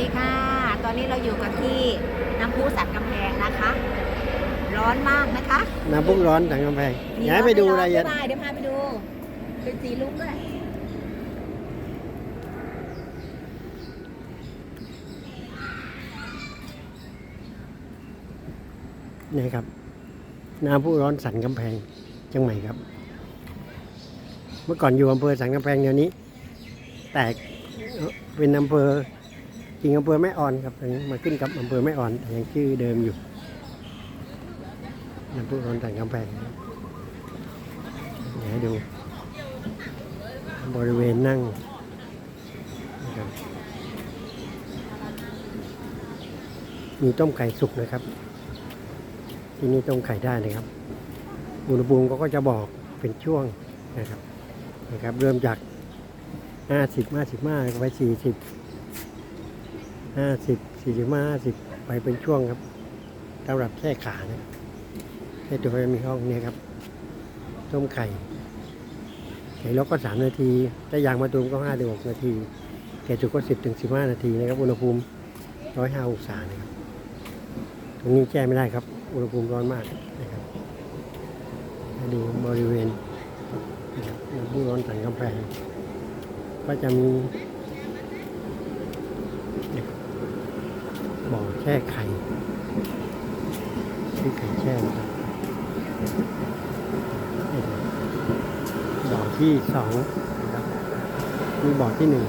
ดีค่ะ ตอนนี้เราอยู่กันที่น้ำพุสันกำแพงนะคะ ร้อนมากนะคะน้ำพุร้อนถังกำแพงย้ายไปดูรายละเอียดบ๊ายบายเดี๋ยวพาไปดู เป็นสีลุกด้วยนี่ครับ น้ำพุร้อนสันกำแพงจังใหม่ครับ เมื่อก่อนอยู่อำเภอสันกำแพงเดี๋ยวนี้ แตกเป็นอำเภอ จริงอำเภอแม่อ่อนครับตอนนี้มาขึ้นกับอำเภอแม่อ่อนแต่ยังชื่อเดิมอยู่น้ำพุร้อนสันกำแพงเดี๋ยวให้ดู บริเวณนั่งนะครับมีต้มไก่สุกนะครับ ที่นี่ต้มไข่ได้นะครับ อุณหภูมิก็จะบอกเป็นช่วงนะครับนะครับ เริ่มจาก 50 55ไป40 50 45 50ไปเป็นช่วงครับสำหรับแช่ขานะแค่ตัวมีห้องนี่ยครับ ต้มไข่ ไข่ลกก็3นาทีถ้ายางมะตูมก็5ถึง6นาทีไก่จุกก็10ถึง15นาทีนะครับ อุณหภูมิ105องศานะครับ ตรงนี้แช่ไม่ได้ครับ อุณหภูมิร้อนมากนะครับดูบริเวณนะครับน้ำพุร้อนสันกำแพงก็จะมีนะครับ บ่อแช่ไข่ที่ไข่แช่ครับนี่ครับบ่อที่สองนะครับมีบ่อที่หนึ่ง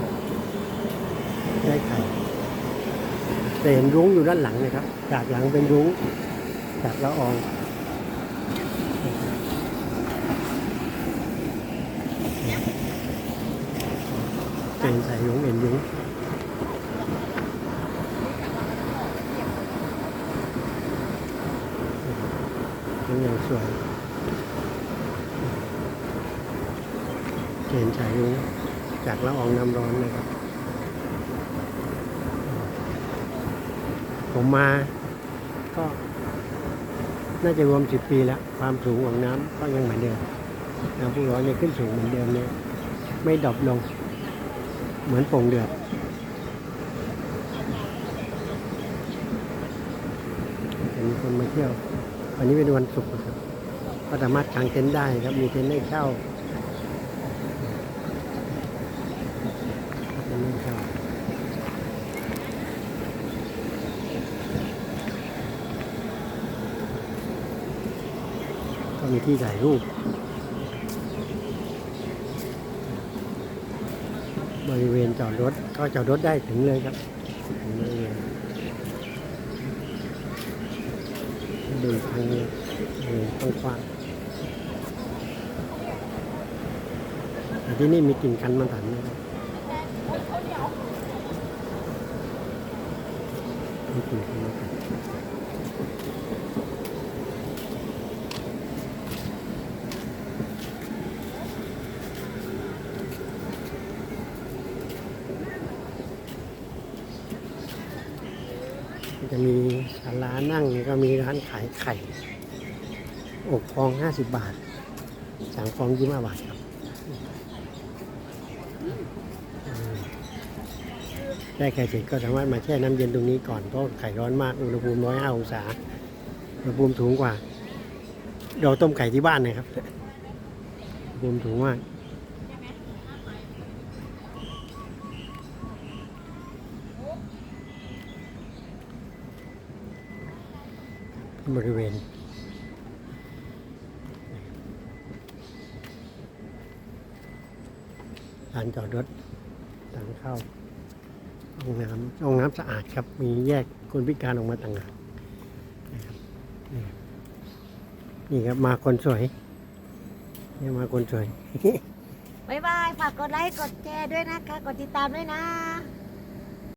แช่ไข่จะเห็นรุ้งอยู่ด้านหลังนะครับ จากหลังเป็นรุ้ง จากละอองเป็นใส่รุ้งเห็นรุ้ง เป็นอย่างสวยเห็นใส่รุ้จากละอองน้ำร้อนนะครับ ผมมาก็ น่าจะรวมสิบปีแล้ว ความสูงของน้ำก็ยังเหมือนเดิม น้ำพุร้อนเนี่ยขึ้นสูงเหมือนเดิมเนี่ยไม่ดรอปลง เหมือนโป่งเดือดเห็นคนมาเที่ยว วันนี้เป็นวันศุกร์นะครับ ก็สามารถกางเต็นท์ได้ครับ มีเต็นท์ให้เช่าเต็นท์ให้เช่าก็มีที่ถ่ายรูปบริเวณจอดรถก็จอดรถได้ถึงเลยครับถึงเล ยดูทางนี้ต้องขวางๆแต่ที่นี่มีกลิ่นกันมันถันนะครับมีกลิ่นกันมันถัน จะมีศาลานั่งก็มีร้านขายไข่อกฟองห้าสิบบาทสามฟองยี่สิบห้าบาทครับได้ไข่เสร็จก็สามารถมาแช่น้ำเย็นตรงนี้ก่อนเพราะไข่ร้อนมากอุณหภูมิร้อยห้าองศาอุณหภูมิสูงกว่า เราต้มไก่ที่บ้านนะครับอุณหภูมิสูงมาก บริเวณ ลานจอดรถทางเข้าห้องน้ำห้องน้ำสะอาดครับ มีแยกคนพิการออกมาต่างหากนะครับนี่ครับมาคนสวยนี่มาคนสวย บ๊ายบาย ฝากกดไลค์ กดแชร์ด้วยนะคะ กดติดตามด้วยนะ